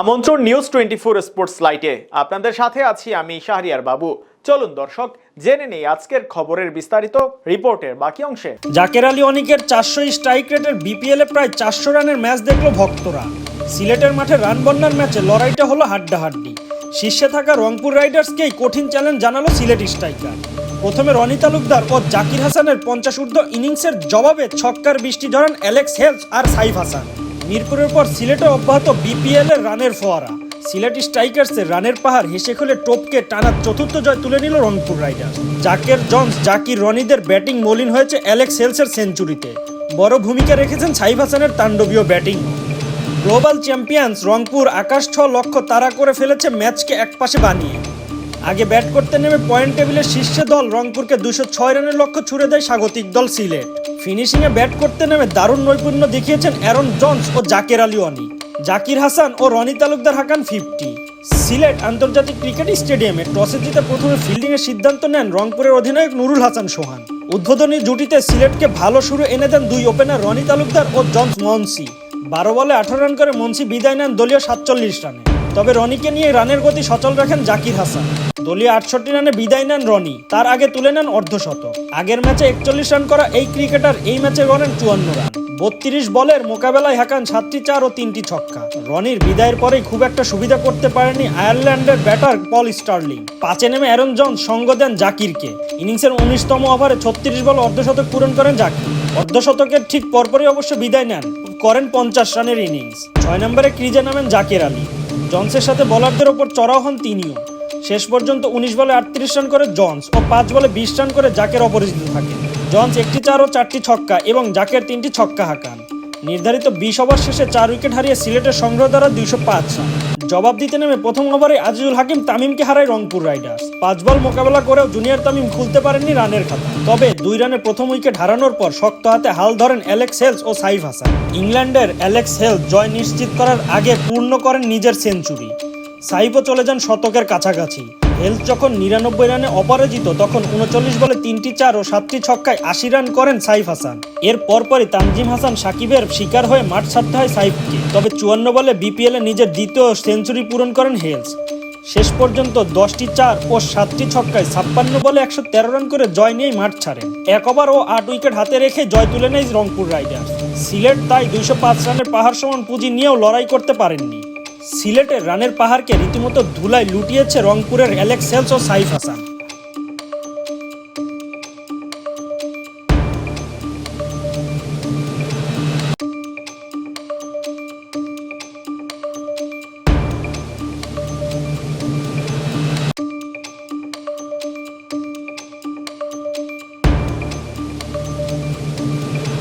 আমন্ত্রণ news twenty four sports লাইটে আপনাদের সাথে আছি আমি শাহরিয়ার বাবু। চলুন দর্শক, জেনে নেই আজকের খবরের বিস্তারিত রিপোর্টের বাকি অংশে। জাকের আলী অনিকের চারশো স্ট্রাইক রেটের বিপিএল এ প্রায় চারশো রানের ম্যাচ দেখল ভক্তরা। সিলেটের মাঠে রান বন্যার ম্যাচে লড়াইটা হলো হাড্ডাহাড্ডি। শীর্ষে থাকা রংপুর রাইডার্সকেই কঠিন চ্যালেঞ্জ জানালো সিলেট স্ট্রাইকার। প্রথমে রনি তালুকদার ও জাকির হাসানের পঞ্চাশ ঊর্ধ্ব ইনিংসের জবাবে ছক্কার বৃষ্টি ধরান অ্যালেক্স হেলস আর সাইফ হাসান। মিরপুরের পর সিলেটে অব্যাহত বিপিএল এর রানের ফোয়ারা। সিলেট স্ট্রাইকার্সের রানের পাহাড় হেসে খুলে টপকে টানা চতুর্থ জয় তুলে নিল রংপুর রাইডার্স। জাকের জনস, জাকির রনিদের ব্যাটিং মলিন হয়েছে অ্যালেক্স হেলসের সেঞ্চুরিতে। বড় ভূমিকা রেখেছেন সাইফ হাসানের তাণ্ডবীয় ব্যাটিং। গ্লোবাল চ্যাম্পিয়ন্স রংপুর আকাশ ছ লক্ষ্য তাড়া করে ফেলেছে ম্যাচকে একপাশে বানিয়ে। আগে ব্যাট করতে নেমে পয়েন্ট টেবিলের শীর্ষে দল রংপুরকে দুশো ছয় রানের লক্ষ্য ছুড়ে দেয় স্বাগতিক দল সিলেট। ফিনিশিংয়ে ব্যাট করতে নেমে দারুণ নৈপুণ্য দেখিয়েছেন অ্যারন জনস ও জাকের আলী অনি জাকির হাসান ও রনি তালুকদার হাকান ফিফটি। সিলেট আন্তর্জাতিক ক্রিকেট স্টেডিয়ামে টসে জিতে প্রথমে ফিল্ডিংয়ের সিদ্ধান্ত নেন রংপুরের অধিনায়ক নুরুল হাসান সোহান। উদ্বোধনী জুটিতে সিলেটকে ভালো শুরু এনে দেন দুই ওপেনার রনি তালুকদার ও জনস মনসি। বারো বলে আঠারো রান করে মনসি বিদায় নেন দলীয় সাতচল্লিশ রানে। তবে রনিকে নিয়ে রানের গতি সচল রাখেন জাকির হাসান। দলীয় আটষট্টি রানে বিদায় নেন রনি, তার আগে তুলে নেন অর্ধশতক। আগের ম্যাচে একচল্লিশ রান করা এই ক্রিকেটার এই ম্যাচে গড়েন চুয়ান্ন রান। বত্রিশ বলের মোকাবেলায় হাঁকান সাতটি চার ও তিনটি ছক্কা। রনির বিদায়ের পরেই খুব একটা সুবিধা করতে পারেনি আয়ারল্যান্ডের ব্যাটার পল স্টার্লিং। পাঁচে নেমে অ্যারন জন সঙ্গ দেন জাকিরকে। ইনিংসের উনিশতম ওভারে ছত্রিশ বল অর্ধশতক পূরণ করেন জাকির। অর্ধশতকের ঠিক পরপরই অবশ্য বিদায় নেন, করেন পঞ্চাশ রানের ইনিংস। ছয় নম্বরে ক্রিজে নামেন জাকির আলী। জনসের সাথে বলারদের ওপর চড়াও হন তিনিও। শেষ পর্যন্ত উনিশ বলে আটত্রিশ রান করে জন্স ও পাঁচ বলে বিশ রান করে জাকের অপরিচিত থাকে জন্স একটি চার ও চারটি ছক্কা এবং জাকের তিনটি ছক্কা হাঁকান। নির্ধারিত বিশ ওভার শেষে চার উইকেট হারিয়ে সিলেটের সংগ্রহ দ্বারা দুইশো পাঁচ রান। জবাব দিতে নেমে প্রথম ওভারে আজিজুল হাকিম তামিমকে হারায় রংপুর রাইডার্স। পাঁচ বল মোকাবেলা করেও জুনিয়র তামিম খুলতে পারেননি রানের খাতা। তবে দুই রানে প্রথম উইকেট হারানোর পর শক্ত হাতে হাল ধরেন অ্যালেক্স হেলস ও সাইফ হাসান। ইংল্যান্ডের অ্যালেক্স হেলস জয় নিশ্চিত করার আগে পূর্ণ করেন নিজের সেঞ্চুরি। সাইফও চলে যান শতকের কাছাকাছি। হেলস যখন নিরানব্বই রানে অপরাজিত, তখন উনচল্লিশ বলে তিনটি চার ও সাতটি ছক্কায় আশি রান করেন সাইফ হাসান। এর পরপরই তানজিম হাসান সাকিবের শিকার হয়ে মাঠ ছাড়তে হয় সাইফকে। তবে চুয়ান্ন বলে বিপিএলে নিজের দ্বিতীয় সেঞ্চুরি পূরণ করেন হেলস। শেষ পর্যন্ত দশটি চার ও সাতটি ছক্কায় ছাপ্পান্ন বলে একশো তেরো রান করে জয় নিয়েই মাঠ ছাড়েন। এক ওভার ও আট উইকেট হাতে রেখে জয় তুলে নেয় রংপুর রাইডার্স। সিলেট তাই দুইশো পাঁচ রানের পাহাড় সমান পুঁজি নিয়েও লড়াই করতে পারেননি। সিলেটের রানের পাহাড়কে রীতিমতো ধুলায় লুটিয়েছে রংপুরের অ্যালেক্স হেলস ও সাইফ হাসান।